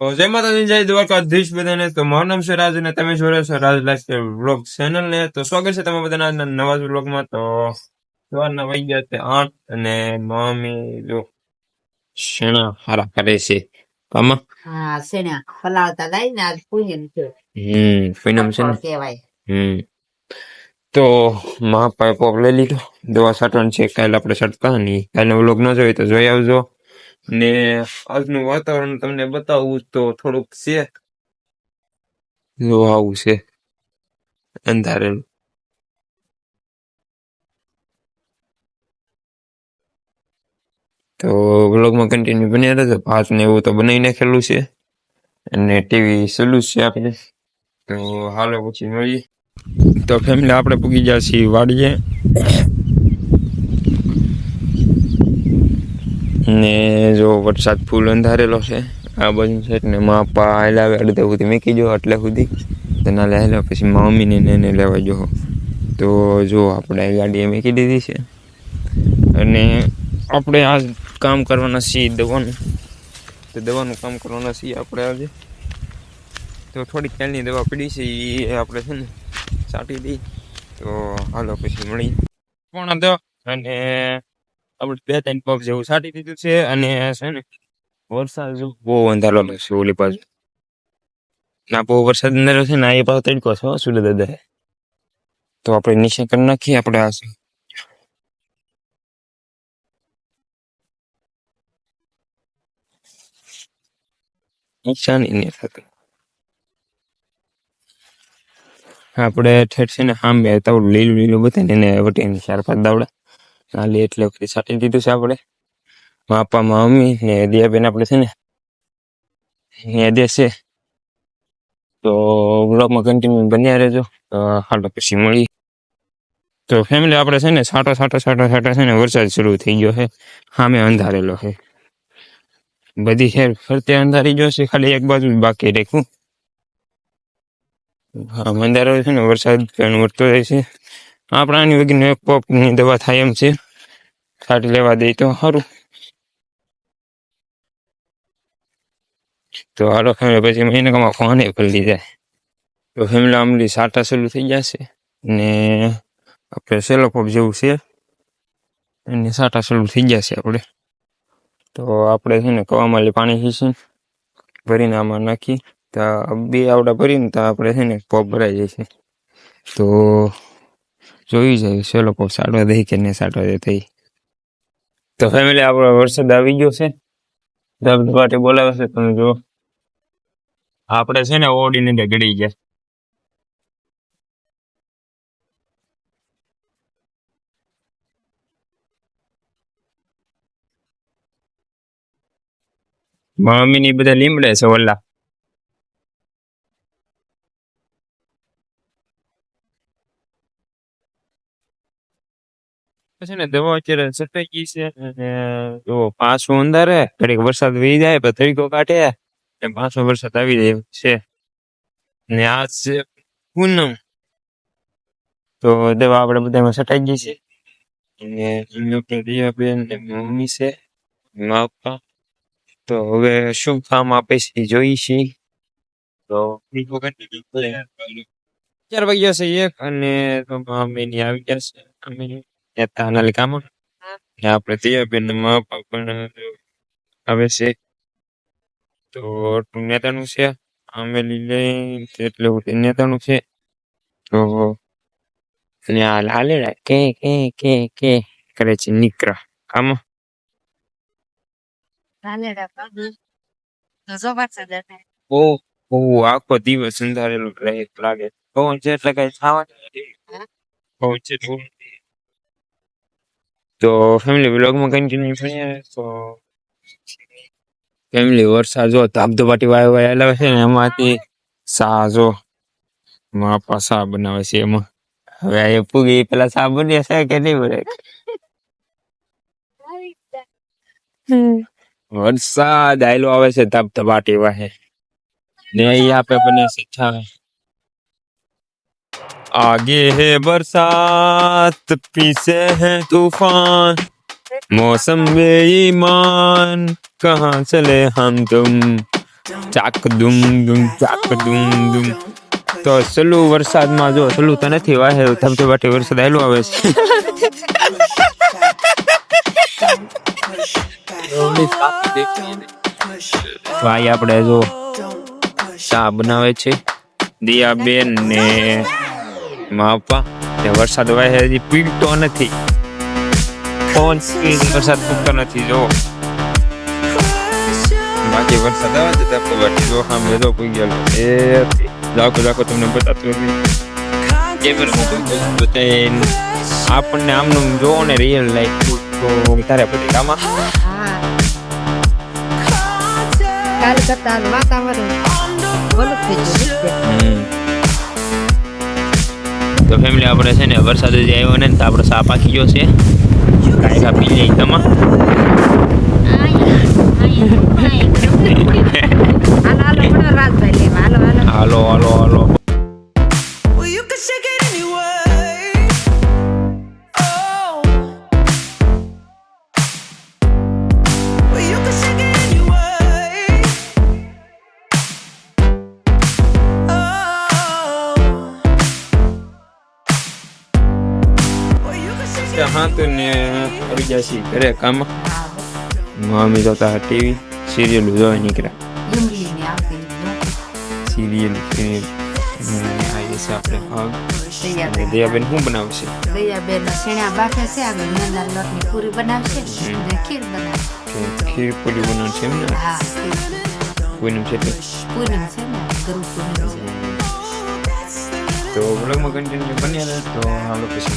તો જય માતાજી જય દ્વારકાધીશ બધાને. તો મારું નામ છે રાજ અને તમે જોઈ રહ્યા છો રાજ લાઈફ વ્લોગ ચેનલ ને તો સ્વાગત છે તમે બધાના આજના નવા વ્લોગમાં. તો સવારના વાગી ગયા તે આઠ અને મમ્મી જો શેણા હારા કરે છે. કામાં? હા શેણા ફલાવતા લઈ ને આજ પૂજન છે. હમ પૂનમ છે ને? કહેવાય. હમ. તો મા પાસે પોપ લઈ લીધો. દવા છાંટવાની છે કાલે આપણે છાંટતા નહીં. કાલે વ્લોગ ન જોઈ તો જોઈ આવજો. ને આજનું વાતાવરણ તમને બતાવું તો થોડુંક છે. જો આવું છે. અંધારેલું. તો વ્લોગમાં કન્ટિન્યુ બની રહેજો. ભાત ને એવું તો બનાવી નાખેલું છે. અને ટીવી સલું છે આપણે. તો હાલો પછી મળીએ. તો ફેમિલી આપણે પૂગી છીએ વાડીએ. ને જો વરસાદ ફૂલ અંધારેલો છે આ બાજુ છે ને મા પપ્પા હલાવે અડધે સુધી મૂકી જો એટલે સુધી. તેના લે પછી મમ્મીને એને લેવા જો. તો જો આપણે ગાડીએ મૂકી દીધી છે. અને આપણે આ કામ કરવાના છીએ દવાનું. તો દવાનું કામ કરવાના છીએ આપણે આજે. તો થોડીક તેલની દવા પડી છે એ આપણે છે ને છાંટી દઈ તો હાલો પછી મળી પણ દવા અને આપણે બે ત્રણ પગ જેવું છાંટી દીધું છે અને છે ને વરસાદ જો બહુ અંધારો લાગશે ઓલી બાજુ. ના, બહુ વરસાદ અંધારો છે ને એ પાછો તડકો છે સુલે દાદા તો આપણે નીચે કરી નાખીએ, આપણે આ નહીં થતું. આપણે ઠેઠ છે ને સામે તવડું લીલું લીલું બતાવીને એને વટીને ચાર પાંચ દાવડા. નાલી એટલે વખતે છાંટી દીધું છે આપણે. માપામાં મમ્મી ને દિયાબેન આપણે છે ને ને દેશે તો બ્લોગમાં કન્ટિન્યુ બન્યા રહેજો. તો હાલો પછી મળી તો ફેમિલી આપણે છે ને છાંટો છાંટો છાંટો છાંટો છે ને વરસાદ શરૂ થઈ ગયો છે. સામે અંધારેલો છે. બધી શેર ફરતે અંધારી ગયો છે, ખાલી એક બાજુ જ બાકી રાખ્યું. હા મંદારો છે ને વરસાદ પણ વધતો રહે છે. આપણે આની વગેરે એક પોપની દવા થાય એમ છે. છાંટી લેવા દે તો સારું તો હાલો ફેમિલી, પછી મહિનામાં ફોન ખુલ્લી જાય તો ફેમિલી આમલી સાટા શરૂ થઈ જશે ને આપણે સેલો પોપ જેવું છે. અને સાટા શરૂ થઈ જશે આપણે. તો આપણે છે ને કવામાલી પાણી ખીસી ભરીને આમાં નાખી. તો બે આવડા ભરીને તો આપણે છે ને પોપ ભરાઈ જાય છે. તો જોઈ જાય સેલો લોકો સાટવા દઈ કે નહીં સાટવા દે થઈ તો ફેમિલી આપણો વરસાદ આવી ગયો છે. ધબધબાટી બોલાવે છે, તમે જો આપણે છે ને ઓડીને ગળી ગયા. મમ્મી ની બધા લીમડે છે, ઓલા. છે ને દવા અત્યારે સટાઈ ગઈ છે અને જો પાછું અંધારે, ઘડીક વરસાદ વહી જાય, પણ તરીકો કાઢે, એમ પાછો વરસાદ આવી જાય છે. ને આ છે પૂનમ. તો દવા આપણે બધામાં સટાઈ ગઈ છે. અને ડોક્ટર દિયાબેન ને મમ્મી છે મા પપ્પા. તો હવે શું કામ આપે છે જોઈ છીએ. તો ચાર વાગ્યા છે એક અને મમ્મીની આવી ગયા છે. અમે નેતા નાલી કામ ને આપણે દિયાબેન ને મા પપ્પા પણ આવે છે તો નેતાનું છે અમે લીલે એટલે નેતાનું છે તો અને આ લાલેડા કે કે કે કે કરે છે નીકરા આવે બહુ બહુ આખો દિવસ અંધારેલું રહે લાગે પવન છે એટલે કઈ નથી પવન છે તો ફેમિલી વ્લોગમાં કન્ટિન્યુ ભણીએ તો ફેમિલી વરસાદ જો ધબધબાટી વાય વાય હલાવે છે. ને એમાંથી સા જો માપા સા બનાવે છે એમાં. હવે એ પૂગી પેલા સા બની છે કે નહીં બને? વરસાદ આયલો આવે છે ધબધબાટી વાહે. ને એ આપે બને શીખાવે आगे है बरसात पीछे है तूफान मौसम बेईमान कहाँ चले हम तुम ચાક દુમ દુમ ચાક દુમ દુમ તો સલુ વરસાદમાં જો સલુ તો નથી વાહે ધબધબાટી વરસાદ આવેલો આવે છે ભાઈ આપણે જો ચા બનાવે છે દિયાબેન ને માપા તે વરસાદ વહે હજી પીડતો નથી. સ્ક્રીન વરસાદ પૂરતો નથી જો બાકી વરસાદ આવે તો ત્યાં બાકી જો સામે જો કોઈ ગયેલો. એ જાકો જાકો તમને બતાતું નથી. આપણને આમનું જોવો ને રિયલ લાઈફ તો તારે પછી કામાં કાલ કરતા વાતાવરણ બોલું થઈ ગયું. તો ફેમિલી આપણે છે ને વરસાદ જે આવ્યો ને તો આપણે સા પાકી ગયો છે. કાંઈ પી લઈએ તમે. આવી ગયા છીએ ઘરે કામ મમ્મી જોતા ટીવી સિરિયલ જોવા નીકળ્યા. સિરિયલ સિરિયલ આવી છે આપણે હગ દયાબેન. શું બનાવશે? દયાબેન શેણા બાફે છે આગળ નાના લોટની પૂરી બનાવશે અને ખીર બનાવશે. ખીર પૂરી બનાવશે એમ ને? હા છે પૂનમ છે ને ગુરુ પૂનમ છે. તો બ્લોગમાં કન્ટિન્યુ બન્યા તો પછી.